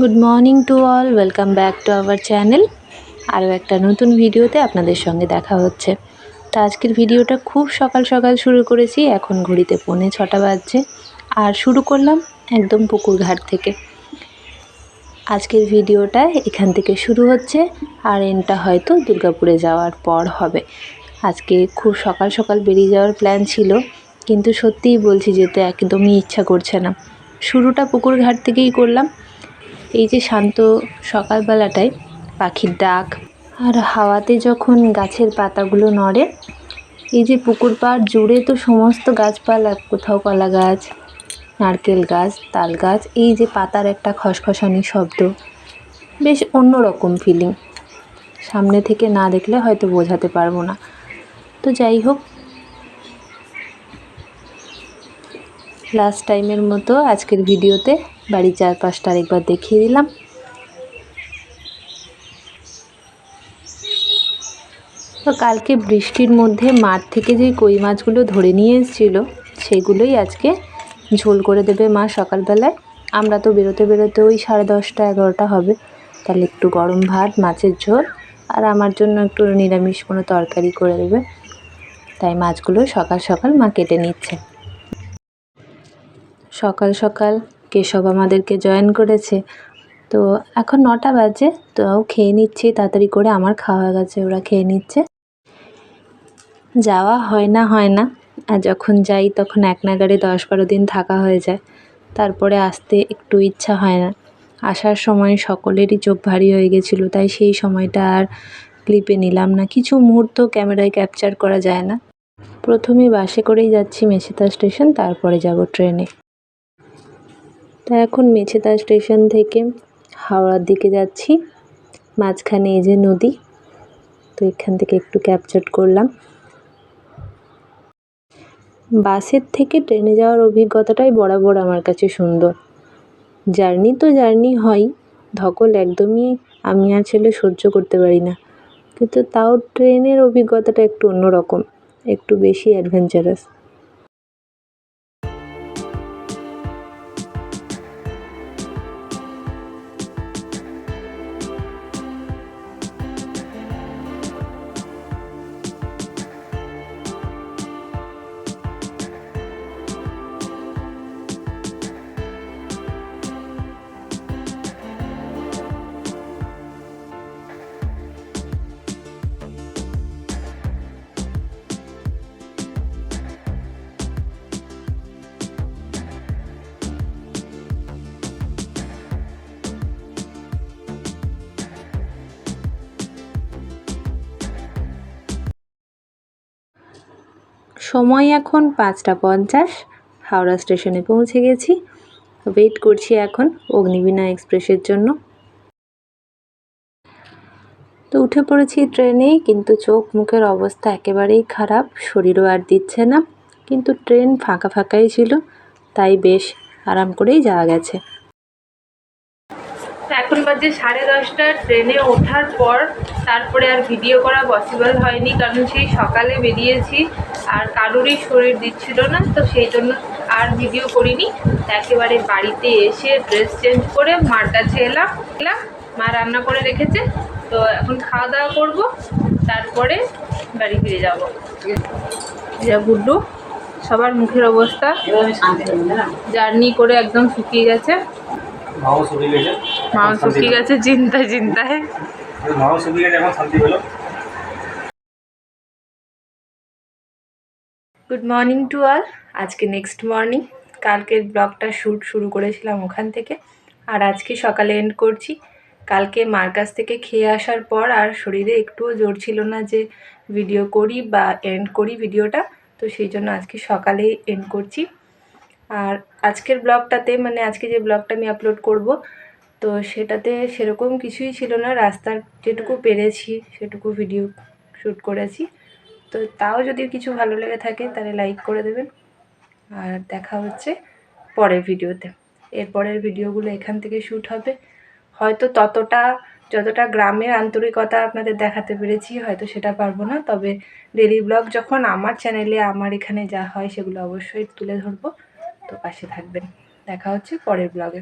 Good morning to all welcome back to our channel আরও একটা নতুন ভিডিওতে আপনাদের সঙ্গে দেখা হচ্ছে। তো আজকের ভিডিওটা খুব সকাল সকাল শুরু করেছি। এখন ঘড়িতে পৌনে ছটা বাজছে। আর শুরু করলাম একদম পুকুর ঘাট থেকে। আজকের ভিডিওটা এখান থেকে শুরু হচ্ছে। আর এনটা হয়তো দুর্গাপুরে যাওয়ার পর হবে। আজকে খুব সকাল সকাল বেরিয়ে যাওয়ার প্ল্যান ছিল। কিন্তু সত্যিই বলছি যেতে একদমই ইচ্ছা করছে না। শুরুটা পুকুর ঘাট থেকেই করলাম। এই যে শান্ত সকালবেলাটায় পাখির ডাক আর হাওয়াতে যখন গাছের পাতাগুলো নড়ে, এই যে পুকুর পাড় জুড়ে তো সমস্ত গাছপালা, কোথাও কলা গাছ নারকেল গাছ, তাল গাছ, এই যে পাতার একটা খসখসানি শব্দ, বেশ অন্যরকম ফিলিং সামনে থেকে না দেখলে হয়তো বোঝাতে পারব না। তো যাই হোক লাস্ট টাইমের মতো আজকের ভিডিওতে বাড়ির চারপাশটা আরেকবার দেখিয়ে দিলাম। তো কালকে বৃষ্টির মধ্যে মাঠ থেকে যে কই মাছগুলো ধরে নিয়ে এসেছিল, সেগুলোই আজকে ঝোল করে দেবে মা সকালবেলায়। আমরা তো বেরোতে বেরোতে ওই সাড়ে দশটা, এগারোটা হবে। তাহলে একটু গরম ভাত, মাছের ঝোল, আর আমার জন্য একটু নিরামিষ কোনো তরকারি করে দেবে। তাই মাছগুলো সকাল সকাল মা কেটে নিচ্ছে। সকাল সকাল কেশব আমাদেরকে জয়েন করেছে। তো এখন নটা বাজে, তো খেয়ে নিচ্ছি, তাড়াতাড়ি করে আমার খাওয়া হয়ে গেছে, ওরা খেয়ে নিচ্ছে। যাওয়া হয় না হয় না। আর যখন যাই তখন এক নাগারে দশ বারো দিন থাকা হয়ে যায়। তারপরে আসতে একটু ইচ্ছা হয় না। আসার সময় সকলেরই চোখ ভারী হয়ে গেছিল, তাই সেই সময়টা আর ক্লিপে নিলাম না। কিছু মুহূর্ত ক্যামেরায় ক্যাপচার করা যায় না। প্রথমে বাসে করেই যাচ্ছি মেসিতা স্টেশন, তারপরে যাব ট্রেনে। তা এখন মেছেদা স্টেশন থেকে হাওড়ার দিকে যাচ্ছি। মাঝখানে এই যে নদী, তো এখান থেকে একটু ক্যাপচার করলাম। বাসের থেকে ট্রেনে যাওয়ার অভিজ্ঞতাটাই বরাবর আমার কাছে সুন্দর। জার্নি তো জার্নি হয়, ধকল একদমই আমি আর ছেলে সহ্য করতে পারি না। কিন্তু তাও ট্রেনের অভিজ্ঞতাটা একটু অন্যরকম, একটু বেশি অ্যাডভেঞ্চারাস সময় এখন পাঁচটা পঞ্চাশ। হাওড়া স্টেশনে পৌঁছে গেছি। ওয়েট করছি এখন অগ্নিবীণা এক্সপ্রেসের জন্য। তো উঠে পড়েছি ট্রেনেই কিন্তু চোখ মুখের অবস্থা একেবারেই খারাপ, শরীরও আর দিচ্ছে না। কিন্তু ট্রেন ফাঁকা ফাঁকাই ছিল, তাই বেশ আরাম করেই যাওয়া গেছে। এখন বাজে সাড়ে দশটা ট্রেনে ওঠার পর তারপরে আর ভিডিও করা পসিবল হয়নি। কারণ সেই সকালে বেরিয়েছি আর কারোরই শরীর দিচ্ছিল না তো সেই জন্য আর ভিডিও করিনি। একেবারে বাড়িতে এসে ড্রেস চেঞ্জ করে মার কাছে এলাম। এলাম মা রান্না করে রেখেছে তো এখন খাওয়া দাওয়া করব তারপরে বাড়ি ফিরে যাব। যা গুড্ডু সবার মুখের অবস্থা। জার্নি করে একদম শুকিয়ে গেছে। মাও শুকিয়ে গেছে। মাও শুকিয়ে গেছে চিন্তায় চিন্তায়। মাও শুকিয়ে গেছে এখন শান্তি পেল। গুড মর্নিং টু অল আজকে নেক্সট মর্নিং কালকের ব্লগটা শ্যুট শুরু করেছিলাম ওখান থেকে। আর আজকে সকালে এন্ড করছি। কালকে মার কাছ থেকে খেয়ে আসার পর আর শরীরে একটুও জোর ছিল না যে ভিডিও করি বা এন্ড করি ভিডিওটা তো সেই জন্য আজকে সকালেই এন্ড করছি। আর আজকের ব্লগটাতে মানে আজকে যে ব্লগটা আমি আপলোড করব, তো সেটাতে সেরকম কিছুই ছিল না। রাস্তার যেটুকু পেরেছি, সেটুকু ভিডিও শ্যুট করেছি। তো তাও যদি কিছু ভালো লেগে থাকে, তাহলে লাইক করে দেবেন। আর দেখা হচ্ছে পরের ভিডিওতে এরপরের ভিডিওগুলো এখান থেকে শ্যুট হবে। হয়তো ততটা, যতটা গ্রামের আন্তরিকতা আপনাদের দেখাতে পেরেছি, হয়তো সেটা পারব না। তবে ডেলি ব্লগ যখন আমার চ্যানেলে আমার এখানে যা হয়, সেগুলো অবশ্যই তুলে ধরবো। তো পাশে থাকবেন। দেখা হচ্ছে পরের ব্লগে